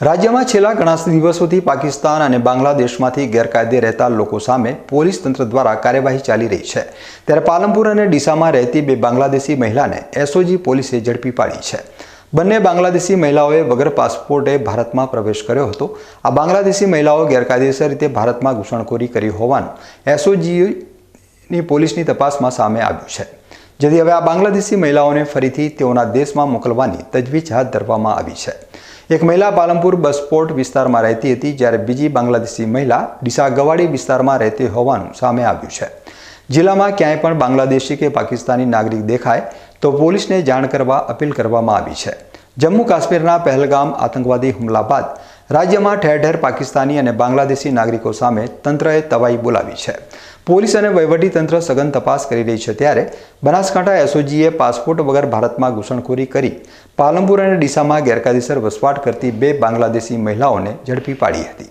રાજ્યમાં છેલ્લા ઘણા દિવસોથી પાકિસ્તાન અને બાંગ્લાદેશમાંથી ગેરકાયદે રહેતા લોકો સામે પોલીસ તંત્ર દ્વારા કાર્યવાહી ચાલી રહી છે. ત્યારે પાલનપુર અને ડીસામાં રહેતી બે બાંગ્લાદેશી મહિલાને એસઓજી પોલીસે ઝડપી પાડી છે. બંને બાંગ્લાદેશી મહિલાઓએ વગર પાસપોર્ટે ભારતમાં પ્રવેશ કર્યો હતો. આ બાંગ્લાદેશી મહિલાઓ ગેરકાયદેસર રીતે ભારતમાં ઘૂસણખોરી કરી હોવાનું એસઓજીની પોલીસની તપાસમાં સામે આવ્યું છે. જેથી હવે આ બાંગ્લાદેશી મહિલાઓને ફરીથી તેઓના દેશમાં મોકલવાની તજવીજ હાથ ધરવામાં આવી છે. એક મહિલા પાલનપુર બસપોર્ટ વિસ્તારમાં રહેતી હતી, જ્યારે બીજી બાંગ્લાદેશી મહિલા ડીસા ગવાડી વિસ્તારમાં રહેતી હોવાનું સામે આવ્યું છે. જિલ્લામાં ક્યાંય પણ બાંગ્લાદેશી કે પાકિસ્તાની નાગરિક દેખાય, તો પોલીસને જાણ કરવા અપીલ કરવામાં આવી છે. જમ્મુ કાશ્મીરના પહેલગામ આતંકવાદી હુમલા બાદ રાજ્યમાં ઠેર ઠેર પાકિસ્તાની અને બાંગ્લાદેશી નાગરિકો સામે તંત્રએ તવાઈ બોલાવી છે. પોલીસ અને તંત્ર સઘન તપાસ કરી રહી છે ત્યારે બનાસકાંઠા એસઓજીએ પાસપોર્ટ વગર ભારતમાં ઘૂસણખોરી કરી પાલનપુર અને ડીસામાં ગેરકાયદેસર વસવાટ કરતી બે બાંગ્લાદેશી મહિલાઓને ઝડપી પાડી હતી.